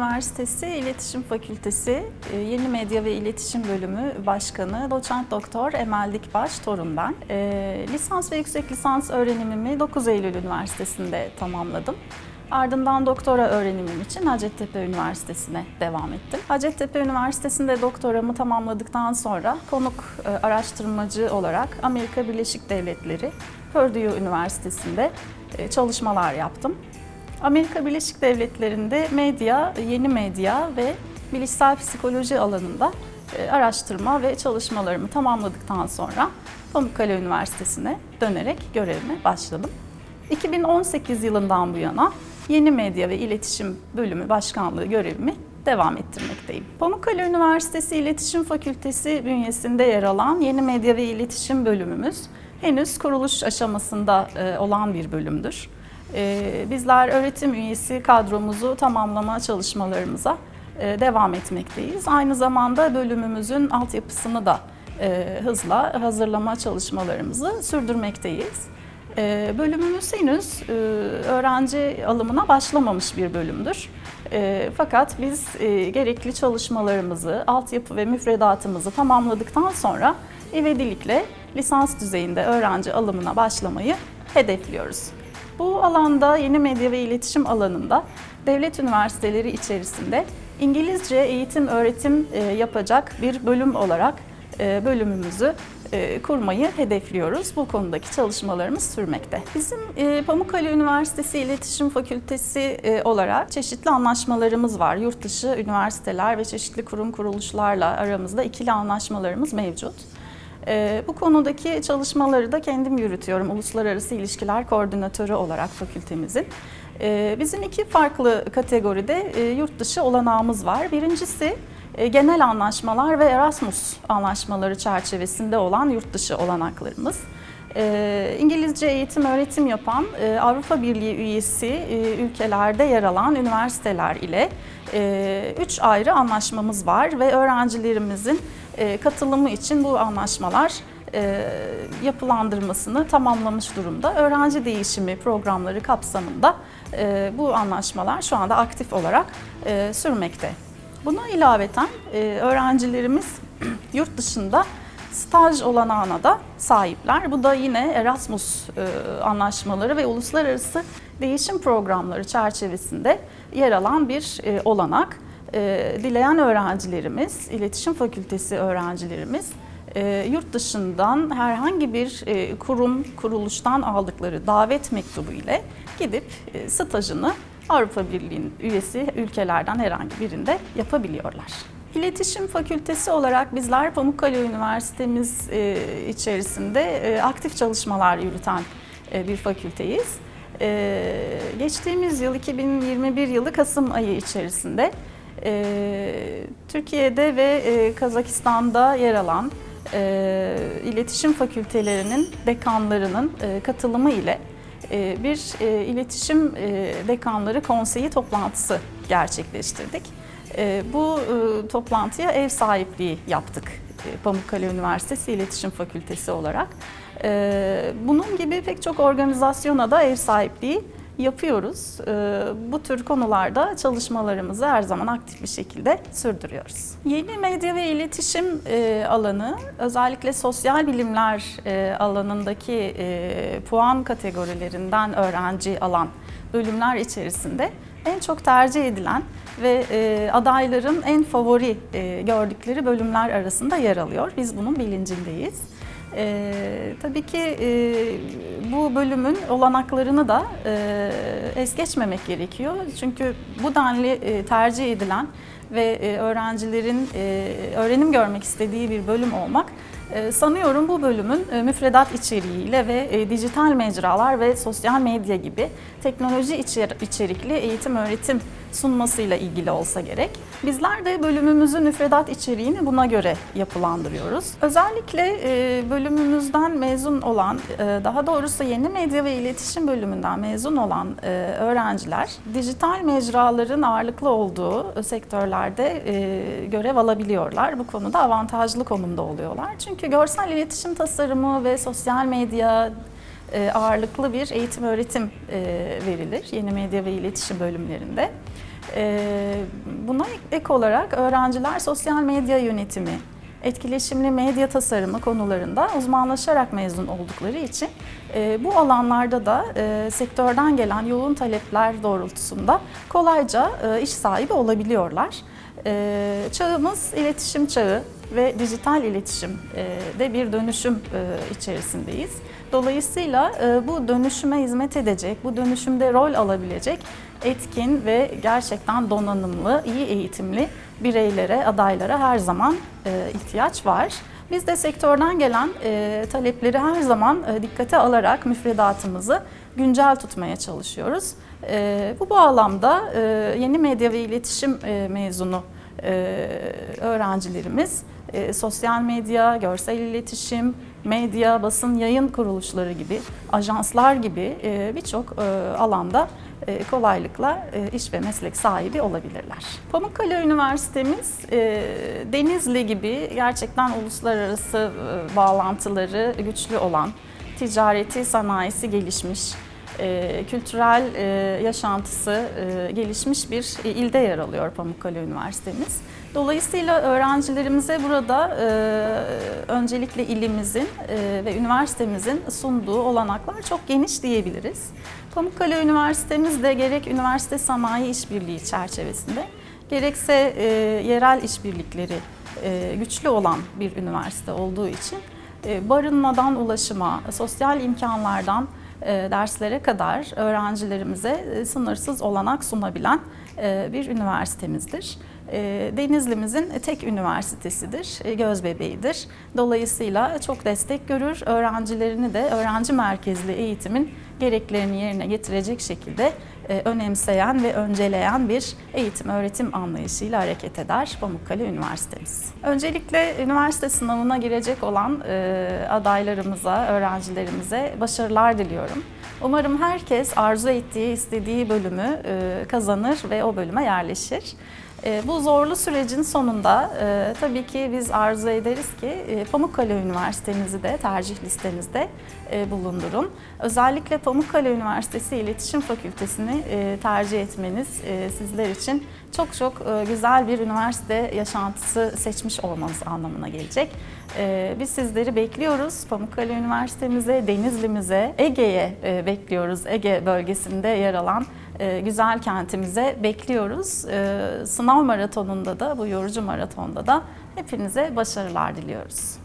Üniversitesi İletişim Fakültesi e, Yeni Medya ve İletişim Bölümü Başkanı Doçent Doktor Emel Dikbaş Torun ben. E, lisans ve yüksek lisans öğrenimimi 9 Eylül Üniversitesi'nde tamamladım. Ardından doktora öğrenimim için Hacettepe Üniversitesi'ne devam ettim. Hacettepe Üniversitesi'nde doktoramı tamamladıktan sonra konuk e, araştırmacı olarak Amerika Birleşik Devletleri Purdue Üniversitesi'nde çalışmalar yaptım. Amerika Birleşik Devletleri'nde medya, yeni medya ve bilişsel psikoloji alanında e, araştırma ve çalışmalarımı tamamladıktan sonra Pamukkale Üniversitesi'ne dönerek görevime başladım. 2018 yılından bu yana Yeni Medya ve İletişim Bölümü Başkanlığı görevimi devam ettirmekteyim. Pamukkale Üniversitesi İletişim Fakültesi bünyesinde yer alan Yeni Medya ve İletişim Bölümümüz henüz kuruluş aşamasında e, olan bir bölümdür. E, Bizler öğretim üyesi kadromuzu tamamlama çalışmalarımıza e, devam etmekteyiz. Aynı zamanda bölümümüzün altyapısını da e, hızla hazırlama çalışmalarımızı sürdürmekteyiz. E, Bölümümüz henüz öğrenci alımına başlamamış bir bölümdür. Fakat biz gerekli çalışmalarımızı, altyapı ve müfredatımızı tamamladıktan sonra ivedilikle lisans düzeyinde öğrenci alımına başlamayı hedefliyoruz. Bu alanda yeni medya ve iletişim alanında devlet üniversiteleri içerisinde İngilizce eğitim öğretim e, yapacak bir bölüm olarak e, bölümümüzü e, kurmayı hedefliyoruz. Bu konudaki çalışmalarımız sürmekte. Bizim Pamukkale Üniversitesi İletişim Fakültesi olarak çeşitli anlaşmalarımız var. Yurt dışı üniversiteler ve çeşitli kurum kuruluşlarla aramızda ikili anlaşmalarımız mevcut. E, Bu konudaki çalışmaları da kendim yürütüyorum. Uluslararası İlişkiler Koordinatörü olarak fakültemizin. E, Bizim iki farklı kategoride e, yurt dışı olanağımız var. Birincisi e, genel anlaşmalar ve Erasmus anlaşmaları çerçevesinde olan yurt dışı olanaklarımız. E, İngilizce eğitim öğretim yapan e, Avrupa Birliği üyesi e, ülkelerde yer alan üniversiteler ile e, üç ayrı anlaşmamız var ve öğrencilerimizin katılımı için bu anlaşmalar e, yapılandırmasını tamamlamış durumda. Öğrenci değişimi programları kapsamında e, bu anlaşmalar şu anda aktif olarak e, sürmekte. Buna ilaveten öğrencilerimiz yurt dışında staj olanağına da sahipler. Bu da yine Erasmus anlaşmaları ve uluslararası değişim programları çerçevesinde yer alan bir olanak. E, dileyen öğrencilerimiz, iletişim fakültesi öğrencilerimiz e, yurt dışından herhangi bir e, kurum, kuruluştan aldıkları davet mektubu ile gidip e, stajını Avrupa Birliği'nin üyesi ülkelerden herhangi birinde yapabiliyorlar. İletişim Fakültesi olarak bizler Pamukkale Üniversitemiz e, içerisinde e, aktif çalışmalar yürüten e, bir fakülteyiz. Geçtiğimiz yıl 2021 yılı Kasım ayı içerisinde e, Türkiye'de ve e, Kazakistan'da yer alan e, iletişim fakültelerinin dekanlarının e, katılımı ile e, bir e, iletişim e, dekanları konseyi toplantısı gerçekleştirdik. E, Bu e, toplantıya ev sahipliği yaptık e, Pamukkale Üniversitesi İletişim Fakültesi olarak. E, Bunun gibi pek çok organizasyona da ev sahipliği yapıyoruz. Ee, Bu tür konularda çalışmalarımızı her zaman aktif bir şekilde sürdürüyoruz. Yeni medya ve iletişim e, alanı özellikle sosyal bilimler e, alanındaki e, puan kategorilerinden öğrenci alan bölümler içerisinde en çok tercih edilen ve e, adayların en favori e, gördükleri bölümler arasında yer alıyor. Biz bunun bilincindeyiz. Ee, tabii ki e, bölümün olanaklarını da e, es geçmemek gerekiyor. Çünkü bu denli e, tercih edilen ve e, öğrencilerin e, öğrenim görmek istediği bir bölüm olmak e, sanıyorum bu bölümün e, müfredat içeriğiyle ve e, dijital mecralar ve sosyal medya gibi teknoloji içer- içerikli eğitim öğretim sunmasıyla ilgili olsa gerek. Bizler de bölümümüzün müfredat içeriğini buna göre yapılandırıyoruz. Özellikle e, bölümümüzden mezun olan, e, daha doğrusu yeni medya ve iletişim bölümünden mezun olan e, öğrenciler dijital mecraların ağırlıklı olduğu sektörlerde görev alabiliyorlar. Bu konuda avantajlı konumda oluyorlar. Çünkü görsel iletişim tasarımı ve sosyal medya ağırlıklı bir eğitim öğretim e, verilir yeni medya ve iletişim bölümlerinde. Ee, Buna ek olarak öğrenciler sosyal medya yönetimi, etkileşimli medya tasarımı konularında uzmanlaşarak mezun oldukları için e, bu alanlarda da e, sektörden gelen yoğun talepler doğrultusunda kolayca e, iş sahibi olabiliyorlar. E, Çağımız iletişim çağı ve dijital iletişim e, bir dönüşüm e, içerisindeyiz. Dolayısıyla e, bu dönüşüme hizmet edecek, bu dönüşümde rol alabilecek etkin ve gerçekten donanımlı, iyi eğitimli bireylere, adaylara her zaman ihtiyaç var. Biz de sektörden gelen talepleri her zaman dikkate alarak müfredatımızı güncel tutmaya çalışıyoruz. Bu bağlamda yeni medya ve iletişim mezunu öğrencilerimiz e, sosyal medya, görsel iletişim, medya, basın yayın kuruluşları gibi, ajanslar gibi e, birçok e, alanda e, kolaylıkla e, iş ve meslek sahibi olabilirler. Pamukkale Üniversitemiz e, Denizli gibi gerçekten uluslararası e, bağlantıları güçlü olan, ticareti, sanayisi gelişmiş, e, kültürel e, yaşantısı e, gelişmiş bir ilde yer alıyor Pamukkale Üniversitemiz. Dolayısıyla öğrencilerimize burada öncelikle ilimizin ve üniversitemizin sunduğu olanaklar çok geniş diyebiliriz. Pamukkale Üniversitemiz de gerek üniversite sanayi işbirliği çerçevesinde gerekse yerel işbirlikleri güçlü olan bir üniversite olduğu için barınmadan ulaşıma, sosyal imkanlardan derslere kadar öğrencilerimize e, sınırsız olanak sunabilen e, bir üniversitemizdir. E, Denizli'mizin tek üniversitesidir, e, göz bebeğidir. Dolayısıyla çok destek görür, öğrencilerini de öğrenci merkezli eğitimin gereklerini yerine getirecek şekilde e, önemseyen ve önceleyen bir eğitim öğretim anlayışıyla hareket eder Pamukkale Üniversitemiz. Öncelikle üniversite sınavına girecek olan e, adaylarımıza, öğrencilerimize başarılar diliyorum. Umarım herkes arzu ettiği, istediği bölümü e, kazanır ve o bölüme yerleşir. E, Bu zorlu sürecin sonunda e, tabii ki biz arzu ederiz ki e, Pamukkale Üniversitemizi de tercih listenizde e, bulundurun. Özellikle Pamukkale Üniversitesi İletişim Fakültesini e, tercih etmeniz e, sizler için çok çok e, güzel bir üniversite yaşantısı seçmiş olmanız anlamına gelecek. E, Biz sizleri bekliyoruz. Pamukkale Üniversitemize, Denizli'mize, Ege'ye e, bekliyoruz. Ege bölgesinde yer alan e, güzel kentimize bekliyoruz. E, Sınav maratonunda da, bu yorucu maratonda da hepinize başarılar diliyoruz.